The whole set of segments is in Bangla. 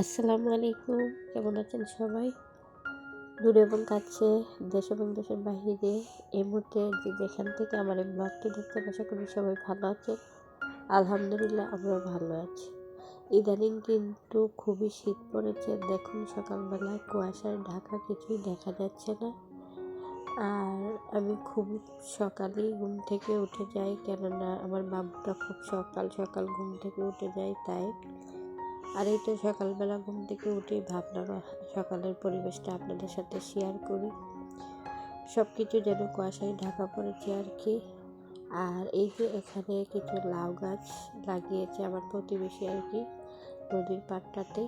আসসালামু আলাইকুম। কেমন আছেন সবাই? দূরে এবং কাছে দেশ এবং দেশের বাহিরে এই মুহূর্তে যে যেখান থেকে আমার এই ব্লগটি দেখতে আশা করি সবাই ভালো আছে আলহামদুলিল্লাহ আমরা ভালো আছি। ইদানিং কিন্তু খুবই শীত পড়েছে। দেখুন সকালবেলায় কুয়াশায় ঢাকা কিছুই দেখা যাচ্ছে না। আর আমি খুব সকালেই ঘুম থেকে উঠে যাই। কেননা আমার বাবুটা খুব সকাল সকাল ঘুম থেকে উঠে যায়, তাই আর এই তো সকালবেলা ঘুম থেকে উঠেই ভাবলাম সকালের পরিবেশটা আপনাদের সাথে শেয়ার করি। সব কিছু যেন কুয়াশায় ঢাকা পড়েছে আর কি। আর এই যে এখানে কিছু লাউ গাছ লাগিয়েছে আমার প্রতিবেশী আর কি নদীর পাড়টাতে।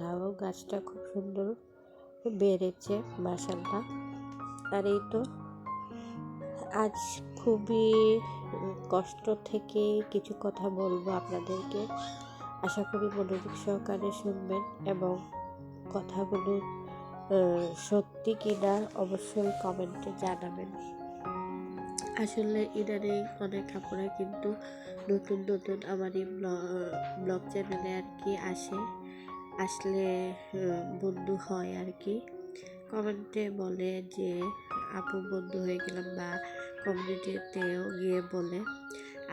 লাউ গাছটা খুব সুন্দর বেড়েছে মাসাল্লাহ আর এই তো আজ খুবই কষ্ট থেকে কিছু কথা বলব আপনাদেরকে। আশা করি মনোযোগ সহকারে শুনবেন এবং কথাগুলো সত্যি কিনা অবশ্যই কমেন্টে জানাবেন। আসলে ইদানিং অনেক আপুরা কিন্তু নতুন নতুন আমার এই ব্লগ চ্যানেলে আর কি আসে। আসলে বন্ধু হয় আর কি। কমেন্টে বলে যে, আপু বন্ধু হয়ে গেলাম বা কমিউনিটিতেও গিয়ে বলে।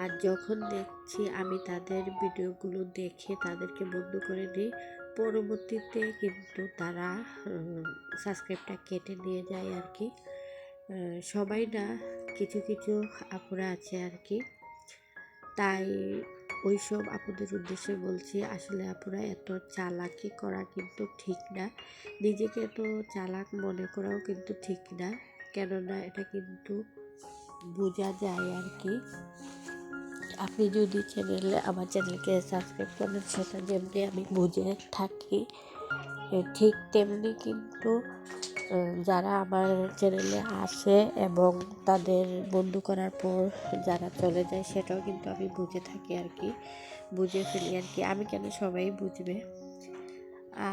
আর যখন দেখছি আমি তাদের ভিডিওগুলো দেখে তাদেরকে বন্ধ করে দিই, পরবর্তীতে কিন্তু তারা সাবস্ক্রাইবটা কেটে নিয়ে যায় আর কি। সবাই না কিছু কিছু আপুরা আছে আর কি। তাই ওই সব আপুদের উদ্দেশ্যে বলছি, আসলে আপুরা এত চালাকি করা কিন্তু ঠিক না। নিজেকে এত চালাক মনে করাও কিন্তু ঠিক না। কেননা এটা কিন্তু বোঝা যায় আর কি। আপনি যদি চ্যানেলে আমার চ্যানেলকে সাবস্ক্রাইব করেন, সেটা যেমনি আমি বুঝে থাকি ঠিক তেমনি কিন্তু যারা আমার চ্যানেলে আসে এবং তাদের বন্ধু করার পর যারা চলে যায়, সেটাও কিন্তু আমি বুঝে থাকি আর কি, বুঝে ফেলি আর কি। আমি কেন সবাই বুঝবে?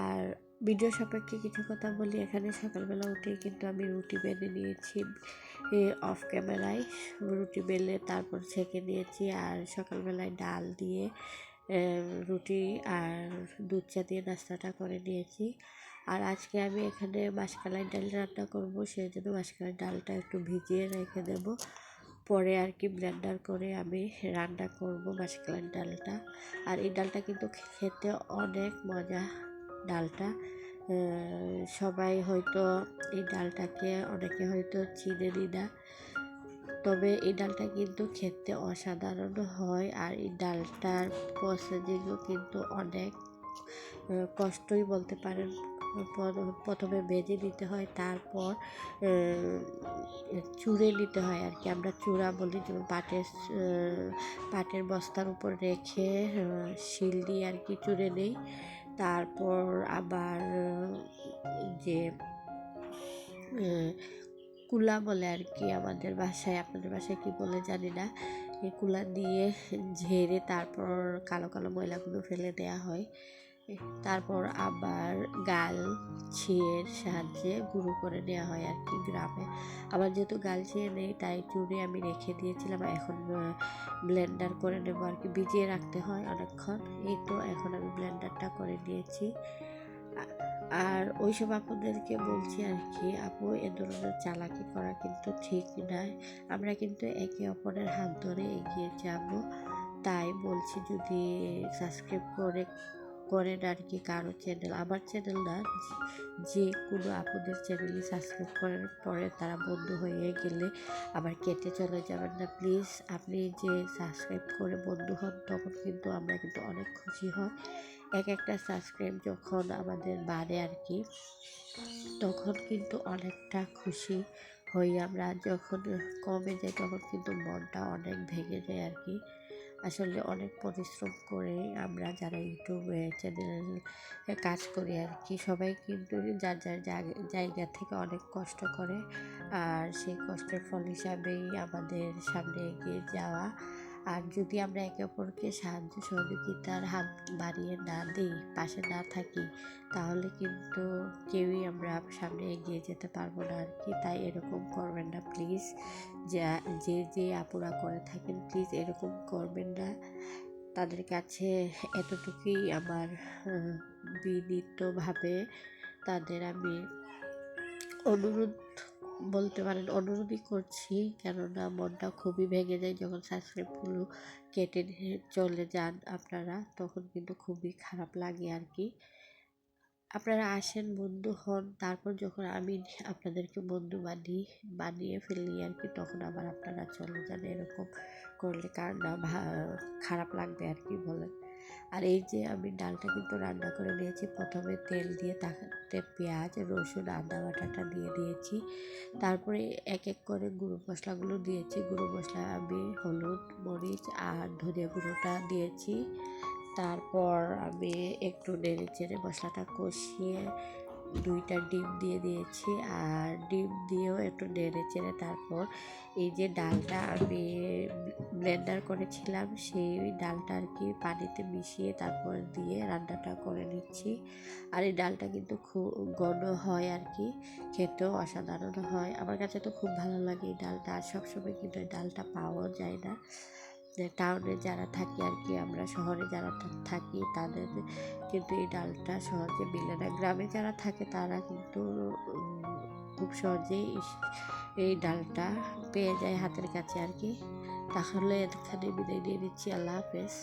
আর ভিডিও সাপেক্ষে কিছু কথা বলি। এখানে সকালবেলা উঠেই কিন্তু আমি রুটি বেলে নিয়েছি অফ ক্যামেরায় রুটি বেলে তারপর ছেঁকে নিয়েছি আর সকালবেলায় ডাল দিয়ে রুটি আর দুধ চা দিয়ে নাস্তাটা করে নিয়েছি। আর আজকে আমি এখানে মাসকালাই ডাল রান্না করব সেই জন্য মাসকালাই ডালটা একটু ভিজিয়ে রেখে দেব। পরে আর কি ব্লেন্ডার করে আমি রান্না করব মাসকালাই ডালটা। আর এই ডালটা কিন্তু খেতে অনেক মজা ডালটা সবাই হয়তো এই ডালটাকে, অনেকে হয়তো চিনেনি না তবে এই ডালটা কিন্তু খেতে অসাধারণ হয় আর এই ডালটার প্রসেসিংও কিন্তু অনেক কষ্টই বলতে পারেন। প্রথমে ভেজে নিতে হয়, তারপর চুড়ে নিতে হয় আর কি। আমরা চূড়া বলি, যেমন পাটের পাটের বস্তার উপর রেখে শিল দিয়ে আর কি চুড়ে নেই। তারপর আবার যে কুলা বলে আর কি আমাদের বাসায়, আপনাদের বাসায় কি বলে জানি না। এই কুলা দিয়ে ঝেড়ে তারপর কালো কালো ময়লাগুলো ফেলে দেওয়া হয়। তারপর আবার গাল ছিঁড়ের সাহায্যে গুঁড়ো করে নেওয়া হয় আর কি গ্রামে। আবার যেহেতু গাল ছিঁড়ে নেই, তাই চুড়ে আমি রেখে দিয়েছিলাম। এখন ব্লেন্ডার করে নেব আর কি। ভিজিয়ে রাখতে হয় অনেকক্ষণ। এই তো এখন আমি ব্লেন্ডারটা করে নিয়েছি। আর ওইসব আপনাদেরকে বলছি আর কি, আপু, এ ধরনের চালাকি করা কিন্তু ঠিক নয়। আমরা কিন্তু একে অপরের হাত ধরে এগিয়ে যাব। তাই বলছি যদি সাবস্ক্রাইব করে করেন আর কি কারও চ্যানেল আমার চ্যানেল না, যে- কোনো আপুদের চ্যানেলে সাবস্ক্রাইব করার পরে তারা বন্ধু হয়ে গেলে আবার কেটে চলে যাবেন না। প্লিজ আপনি যে সাবস্ক্রাইব করে বন্ধু হন তখন কিন্তু আমরা কিন্তু অনেক খুশি হই। এক একটা সাবস্ক্রাইব যখন আমাদের বাড়ে আর কি তখন কিন্তু অনেকটা খুশি হই আমরা। যখন কমে যায় তখন কিন্তু মনটা অনেক ভেঙে যায় আর কি আসলে অনেক পরিশ্রম করে আমরা যারা ইউটিউবে চ্যানেল কাজ করি আর কি সবাই কিন্তু যার যার জায়গা- থেকে অনেক কষ্ট করে। আর সেই কষ্টের ফল হিসাবেই আমাদের সামনে এগিয়ে যাওয়া আর যদি আমরা একে অপরকে সাহায্য সহযোগিতার হাত বাড়িয়ে না দিই, পাশে না থাকি, তাহলে কিন্তু কেউই আমরা সামনে এগিয়ে যেতে পারব না আর কি। তাই এরকম করবেন না, প্লিজ। যা, যে আপুরা করে থাকেন, প্লিজ এরকম করবেন না। তাদের কাছে এতটুকুই আমার বিনীতভাবে তাদের আমি অনুরোধ বলতে পারেন অনুরোধই করছি। কেননা মনটা খুবই ভেঙে যায় যখন সাবস্ক্রাইবগুলো কেটে চলে যান আপনারা, তখন কিন্তু খুবই খারাপ লাগে আর কি আপনারা আসেন, বন্ধু হন, তারপর যখন আমি আপনাদেরকে বন্ধু বানিয়ে বানিয়ে ফেলি আর কি তখন আবার আপনারা চলে যান এরকম করলে কার না খারাপ লাগবে আর কি বলেন। আর এই যে আমি ডালটা কিন্তু রান্না করে নিয়েছি। প্রথমে তেল দিয়ে তাতে পেঁয়াজ, রসুন, আদা বাটাটা দিয়ে দিয়েছি। তারপরে এক এক করে গুঁড়ো মশলাগুলো দিয়েছি। গুঁড়ো মশলা আমি হলুদ, মরিচ আর ধনিয়া গুঁড়োটা দিয়েছি। তারপর আমি একটু নেড়ে চেড়ে মশলাটা কষিয়ে দুইটা ডিম দিয়ে দিয়েছি আর ডিম দিয়েও একটু নেড়ে চেড়ে তারপর এই যে ডালটা আমি ব্লেন্ডার করেছিলাম, সেই ডালটা আর কি পানিতে মিশিয়ে তারপর দিয়ে রান্নাটা করে নিচ্ছি। আর এই ডালটা কিন্তু খুব ঘন হয় আর কি, খেতেও অসাধারণ হয়। আমার কাছে তো খুব ভালো লাগে এই ডালটা, আর সবসময় কিন্তু ডালটা পাওয়া যায় না। টাউনে যারা থাকি আর কি আমরা শহরে যারা থাকি তাদের কিন্তু এই ডালটা সহজে মিলে না। গ্রামে যারা থাকে তারা কিন্তু খুব সহজেই এই ডালটা পেয়ে যায় হাতের কাছে আর কি তাহলে এখানে বিদায় দিয়ে দিচ্ছি আল্লাহ হাফেজ।